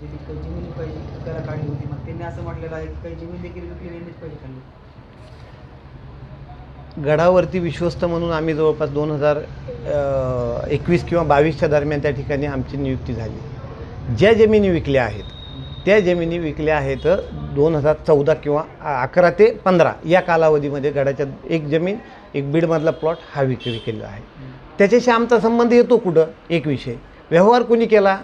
त्याची काही जमीन पाहिजे विकायला काढली होती मग त्यांनी असं म्हटलेलं आहे की काही जमीन देखील विकली यांनीच पैसे खाल्ले. गडावरती विश्वस्त म्हणून आम्ही जवळपास दोन हजार एकवीस किंवा बावीसच्या दरम्यान त्या ठिकाणी आमची नियुक्ती झाली. ज्या जमिनी विकल्या आहेत त्या जमिनी विकल्या आहेत दोन हजार चौदा किंवा अकरा ते पंधरा या कालावधीमध्ये गडाच्या एक जमीन एक बीडमधला प्लॉट हा विक विकेलेला आहे. त्याच्याशी आमचा संबंध येतो कुठं? एक विषय. व्यवहार कोणी केला?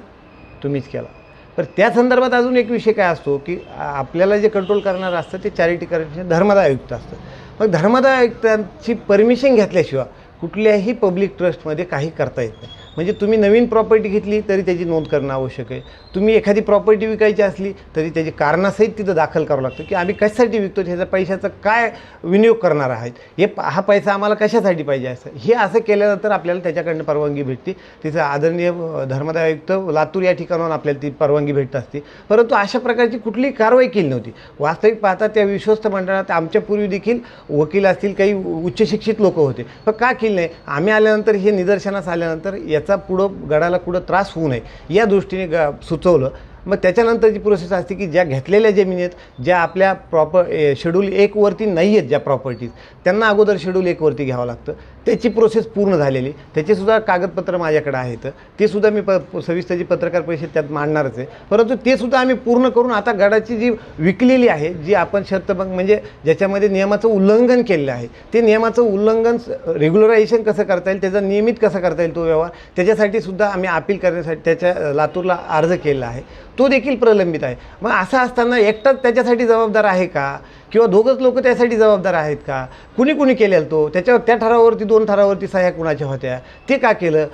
तुम्हीच केला. पण त्या संदर्भात अजून एक विषय काय असतो की आपल्याला जे कंट्रोल करणारं असतं ते चॅरिटी करण्याचे धर्मदाय आयुक्त असतं. मग धर्मदाय आयुक्तांची परमिशन घेतल्याशिवाय कुठल्याही पब्लिक ट्रस्टमध्ये काही करता येत नाही. म्हणजे तुम्ही नवीन प्रॉपर्टी घेतली तरी त्याची नोंद करणं आवश्यक आहे. तुम्ही एखादी प्रॉपर्टी विकायची असली तरी त्याची कारणासहित तिथं दाखल करावं लागतं. की आम्ही कशासाठी विकतो ह्याचा पैशाचा काय विनियोग करणार आहेत? हे प- हा पैसा आम्हाला कशासाठी पाहिजे असं? हे असं केल्यानंतर आपल्याला त्याच्याकडनं परवानगी भेटते. तिचं आदरणीय धर्मदाय आयुक्त लातूर या ठिकाणाहून आपल्याला ती परवानगी भेटत असते. परंतु अशा प्रकारची कुठलीही कारवाई केली नव्हती. वास्तविक पाहता त्या विश्वस्त मंडळात आमच्या पूर्वी देखील वकील असतील काही उच्च शिक्षित लोक होते. पण का केली नाही? आम्ही आल्यानंतर हे निदर्शनास आल्यानंतर याचा पुढं गडाला कुठं त्रास होऊ नये. या दृष्टीने ग सुचवलं. मग त्याच्यानंतरची प्रोसेस असते की ज्या घेतलेल्या जमिनी आहेत ज्या आपल्या प्रॉपर शेड्यूल एकवरती नाही आहेत ज्या प्रॉपर्टीज त्यांना अगोदर शेड्यूल एकवरती घ्यावं लागतं. त्याची प्रोसेस पूर्ण झालेली. त्याचेसुद्धा कागदपत्र माझ्याकडे आहेत. ते सुद्धा मी प सविस्ताची पत्रकार परिषद त्यात मांडणारच आहे. परंतु ते सुद्धा आम्ही पूर्ण करून आता गडाची जी विकलेली आहे जी आपण शर्तभंग म्हणजे ज्याच्यामध्ये नियमाचं उल्लंघन केलेलं आहे ते नियमाचं उल्लंघन रेग्युलरायझेशन कसं करता येईल त्याचा नियमित कसा करता येईल तो व्यवहार त्याच्यासाठी सुद्धा आम्ही अपील करण्यासाठी त्याच्या लातूरला अर्ज केलेला आहे. तो देखील प्रलंबित आहे. मग असं असताना एकटाच त्याच्यासाठी जबाबदार आहे का? किंवा दोघंच लोक त्यासाठी जबाबदार आहेत का? कुणी कुणी केलेलं तो? त्याच्यावर त्या ठरावावरती दोन ठरावावरती सह्या कुणाच्या होत्या? ते का केलं?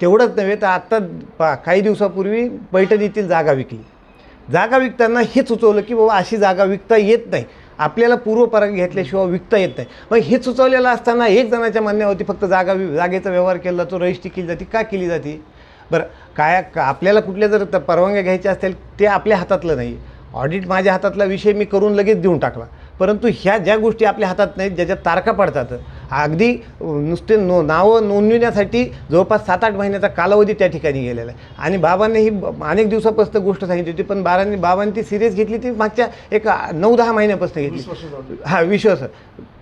तेवढंच नव्हे तर आत्ता पा काही दिवसापूर्वी पैठणीतील जागा विकली. जागा विकताना हे सुचवलं की बाबा अशी जागा विकता येत नाही. आपल्याला पूर्वपरागी घेतल्याशिवाय विकता येत नाही. मग हे सुचवलेलं असताना एक जणाच्या मान्यावरती फक्त जागा वि- जागेचा व्यवहार केला जातो रजिस्ट्री केली जाते का केली जाते? बरं काय का आपल्याला कुठल्या जर परवानग्या घ्यायच्या असतील ते आपल्या हातातलं नाही. ऑडिट माझ्या हातातला विषय मी करून लगेच देऊन टाकला. परंतु ह्या ज्या गोष्टी आपल्या हातात नाहीत ज्याच्या तारखा पडतात अगदी नुसते नो नावं नोंदविण्यासाठी जवळपास सात आठ महिन्याचा कालावधी त्या ठिकाणी गेलेला आहे. आणि बाबांनी ही अनेक दिवसापासून गोष्ट सांगितली होती पण बारांनी बाबांनी ती सिरियस घेतली ती मागच्या एक नऊ दहा महिन्यापासून घेतली. हा विश्वास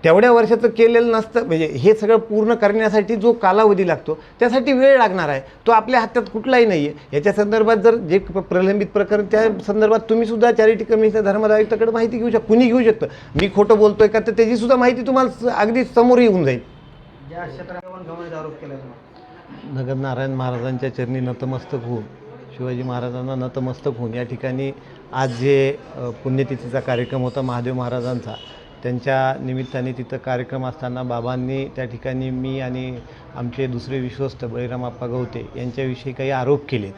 तेवढ्या वर्षाचं केलेलं नसतं म्हणजे हे सगळं पूर्ण करण्यासाठी जो कालावधी लागतो त्यासाठी वेळ लागणार आहे. तो आपल्या हातात कुठलाही नाही आहे याच्या संदर्भात जर जे प्रलंबित प्रकरण त्या संदर्भात तुम्ही सुद्धा चॅरिटी कमिशन धर्मदायुक्ताकडे माहिती घेऊ शकता कुणी घेऊ शकतं? मी खोटं बोलतोय का? तर त्याची सुद्धा माहिती तुम्हाला अगदी समोर येऊन जाईल. ज्या क्षेत्रावर गमनाचा आरोप केला तुम्हाला नगद नारायण महाराजांच्या चरणी नतमस्तक होऊन शिवाजी महाराजांना नतमस्तक होऊन या ठिकाणी आज जे पुण्यतिथीचा कार्यक्रम होता महादेव महाराजांचा त्यांच्या निमित्ताने तिथं कार्यक्रम असताना बाबांनी त्या ठिकाणी मी आणि आमचे दुसरे विश्वस्त बळीराम आप्पा गवते यांच्याविषयी काही आरोप केले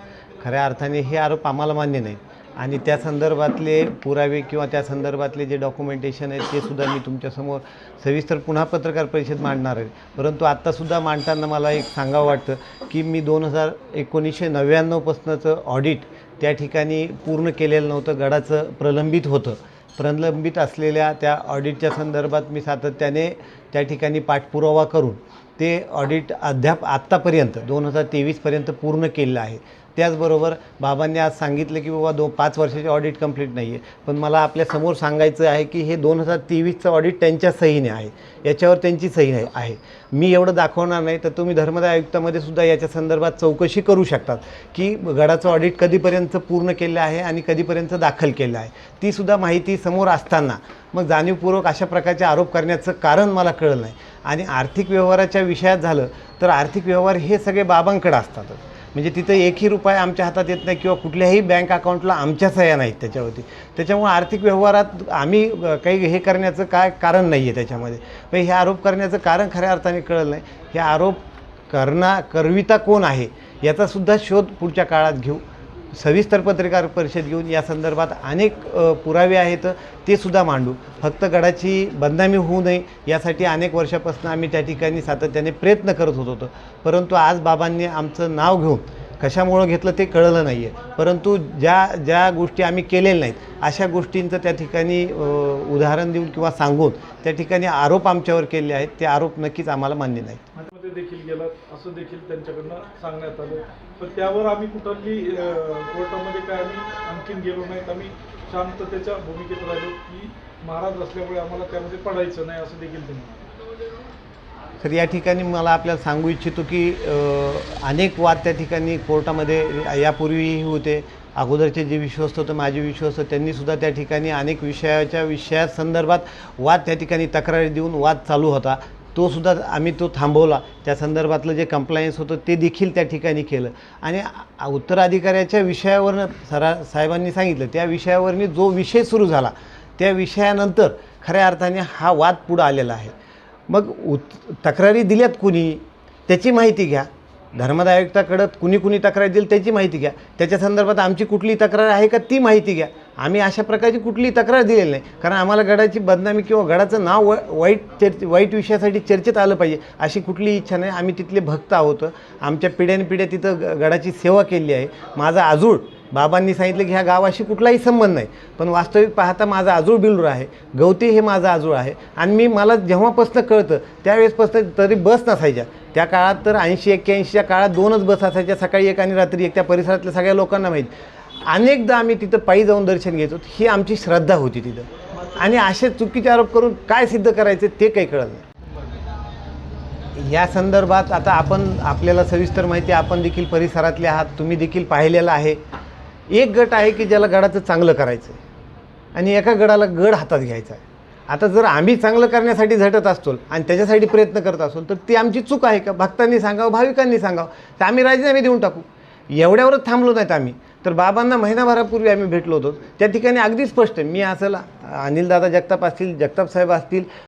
खऱ्या अर्थाने हे आरोप आम्हाला मान्य नाहीत. आणि त्या संदर्भातले पुरावे किंवा त्या संदर्भातले जे डॉक्युमेंटेशन आहेत ते सुद्धा मी तुमच्यासमोर सविस्तर पुन्हा पत्रकार परिषद मांडणार आहे. परंतु आत्तासुद्धा मांडताना मला एक सांगावं वाटतं की मी दोन हजार एकोणीसशे नव्याण्णवपासूनचं ऑडिट त्या ठिकाणी पूर्ण केलेलं नव्हतं गडाचं प्रलंबित होतं. प्रलंबित असलेल्या त्या ऑडिटच्या संदर्भात मी सातत्याने त्या ठिकाणी पाठपुरावा करून ते ऑडिट अद्याप आत्तापर्यंत दोन हजार तेवीसपर्यंत पूर्ण केलेलं आहे. त्याचबरोबर बाबांनी आज सांगितलं की बाबा दो पाच वर्षाचे ऑडिट कंप्लीट नाही आहे पण मला आपल्यासमोर सांगायचं आहे की हे दोन हजार तेवीसचं ऑडिट त्यांच्या सहीने आहे. याच्यावर त्यांची सही आहे. आहे. मी एवढं दाखवणार नाही तर तुम्ही धर्मदाय आयुक्तामध्ये सुद्धा याच्या संदर्भात चौकशी करू शकतात की गडाचं ऑडिट कधीपर्यंत पूर्ण केलं आहे आणि कधीपर्यंत दाखल केलं आहे. ती सुद्धा माहिती समोर असताना मग जाणीवपूर्वक अशा प्रकारचे आरोप करण्याचं कारण मला कळलं नाही. आणि आर्थिक व्यवहाराच्या विषयात झालं तर आर्थिक व्यवहार हे सगळे बाबांकडे असतात म्हणजे तिथं एकही रुपया आमच्या हातात येत नाही किंवा कुठल्याही बँक अकाउंटला आमच्या सह्या नाहीत त्याच्यावरती. त्याच्यामुळे आर्थिक व्यवहारात आम्ही काही हे करण्याचं काय कारण नाही आहे त्याच्यामध्ये. पण हे आरोप करण्याचं कारण खऱ्या अर्थाने कळलं नाही. हे आरोप करणा करविता कोण आहे? याचासुद्धा शोध पुढच्या काळात घेऊ. सविस्तर पत्रकार परिषद घेऊन या संदर्भात अनेक पुरावे आहेत ते सुद्धा मांडू. फक्त गडाची बदनामी होऊ नये यासाठी अनेक वर्षापासून आम्ही त्या ठिकाणी सातत्याने प्रयत्न करत होत होतो. परंतु आज बाबांनी आमचं नाव घेऊन कशामुळं घेतलं ते कळलं नाही आहे परंतु ज्या ज्या गोष्टी आम्ही केलेल्या नाहीत अशा गोष्टींचं त्या ठिकाणी उदाहरण देऊन किंवा सांगून त्या ठिकाणी आरोप आमच्यावर केले आहेत ते आरोप नक्कीच आम्हाला मान्य नाहीत. देखील गेला असं देखील त्यांच्याकडनं सांगण्यात आलं. पण त्यावर आम्ही कुठली कोर्टामध्ये काय आम्ही आणखीन गेलो नाहीत. आम्ही शांततेच्या भूमिकेत राहिलो की महाराज असल्यामुळे आम्हाला त्यामध्ये पडायचं नाही असं देखील त्यांनी तर या ठिकाणी मला आपल्याला सांगू इच्छितो की अनेक वाद त्या ठिकाणी कोर्टामध्ये यापूर्वीही होते. अगोदरचे जे विश्वस्त होते माझे विश्वस्त त्यांनीसुद्धा त्या ठिकाणी अनेक विषयाच्या विषया संदर्भात वाद त्या ठिकाणी तक्रारी देऊन वाद चालू होता. तो सुद्धा आम्ही तो थांबवला. त्या संदर्भातलं जे कंप्लायन्स होतं ते देखील त्या ठिकाणी केलं. आणि उत्तराधिकाऱ्याच्या विषयावरनं सरा साहेबांनी सांगितलं त्या विषयावरनी जो विषय सुरू झाला त्या विषयानंतर खऱ्या अर्थाने हा वाद पुढं आलेला आहे. मग उत तक्रारी दिल्यात कुणी त्याची माहिती घ्या. धर्मदाय आयुक्ताकडं कुणी कुणी तक्रार दिली त्याची माहिती घ्या. त्याच्या संदर्भात आमची कुठली तक्रार आहे का ती माहिती घ्या. आम्ही अशा प्रकारची कुठलीही तक्रार दिलेली नाही. कारण आम्हाला गडाची बदनामी किंवा गडाचं नाव व वाईट चर्च वाईट विषयासाठी चर्चेत आलं पाहिजे अशी कुठली इच्छा नाही. आम्ही तिथले भक्त आहोत. आमच्या पिढ्यानपिढ्या तिथं गडाची सेवा केली आहे. माझा आजूळ बाबांनी सांगितलं की ह्या गावाशी कुठलाही संबंध नाही. पण वास्तविक पाहता माझा आजूळ बिलूर आहे. गवती हे माझं आजूळ आहे. आणि मी मला जेव्हापासनं कळतं त्यावेळेसपासून तरी बस नसायच्या. त्या काळात तर ऐंशी एक्क्याऐंशीच्या काळात दोनच बस असायच्या सकाळी एक आणि रात्री एक. त्या परिसरातल्या सगळ्या लोकांना माहीत. अनेकदा आम्ही तिथं पायी जाऊन दर्शन घेतो ही आमची श्रद्धा होती तिथं. आणि असे चुकीचे आरोप करून काय सिद्ध करायचे ते काही कळत नाही. या संदर्भात आता आपण आपल्याला सविस्तर माहिती आहे, आपण देखील परिसरातले आहात. तुम्ही देखील पाहिलेलं आहे. एक गट आहे की ज्याला गडाचं चांगलं करायचं आहे आणि एका गडाला गड हातात घ्यायचा आहे आता जर आम्ही चांगलं करण्यासाठी झटत असतो आणि त्याच्यासाठी प्रयत्न करत असतो तर ती आमची चूक आहे का? भक्तांनी सांगावं भाविकांनी सांगावं. तर आम्ही राजीनामे देऊन टाकू. एवढ्यावरच थांबलो नाहीत आम्ही. तर बाबांना महिनाभरापूर्वी आम्ही भेटलो होतो. त्या ठिकाणी अगदी स्पष्ट आहे. मी असं अनिलदादा जगताप असतील जगताप साहेब असतील